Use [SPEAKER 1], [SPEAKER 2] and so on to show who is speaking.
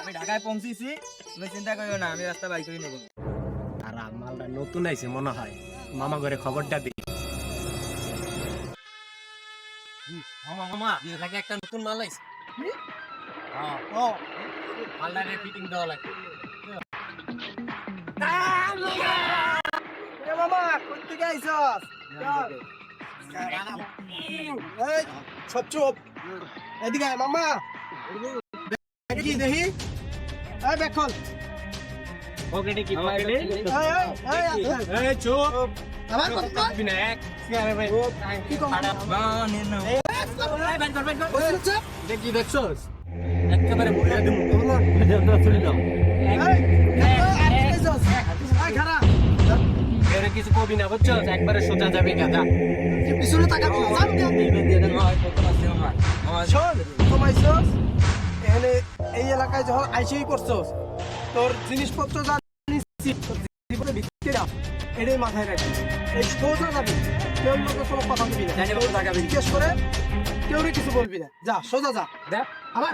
[SPEAKER 1] আমি ঢাকায় পৌঁছেছি তুমি চিন্তা করিও না আমি রাস্তা বাই করে নেব।
[SPEAKER 2] আর মালটা নতুন আইছে মনে হয়। মামা ঘরে খবরটা দিই মামা মামা লাগে একটা নতুন মাল আইছে। হ্যাঁ
[SPEAKER 1] ও
[SPEAKER 2] মালটারে ফিটিং দেওয়া লাগে
[SPEAKER 1] মামা! এই সব চুপ এদিকে মামা। দেখি দেখি এই বেখন
[SPEAKER 2] পকেটে কি পকেটে
[SPEAKER 1] এই এই এই
[SPEAKER 2] চুপ
[SPEAKER 1] আমার কথা
[SPEAKER 2] বিনায়ক সিয়ারে ভাই
[SPEAKER 1] কি কম
[SPEAKER 2] মা না
[SPEAKER 1] এই বেন কর বেন কর চুপ
[SPEAKER 2] দেখি দেখছস একেবারে বলে দিমু
[SPEAKER 1] এই এই আইছস এই খারা
[SPEAKER 2] এর কিছু কবি না বুঝছস একবারে সোজা যাবে গাদা
[SPEAKER 1] পিছনে তাকাবি এলাকায় যখন আইসেই করছস তোর জিনিসপত্র যা জীবনে ভিত্তি না এটাই মাথায় রাখবি। এই সোজা যাবি কেউ লোকে কোনো কথা দিবি না। জিজ্ঞেস করে কেউ কিছু বলবি না। যা সোজা যা।
[SPEAKER 2] দেখ
[SPEAKER 1] আমার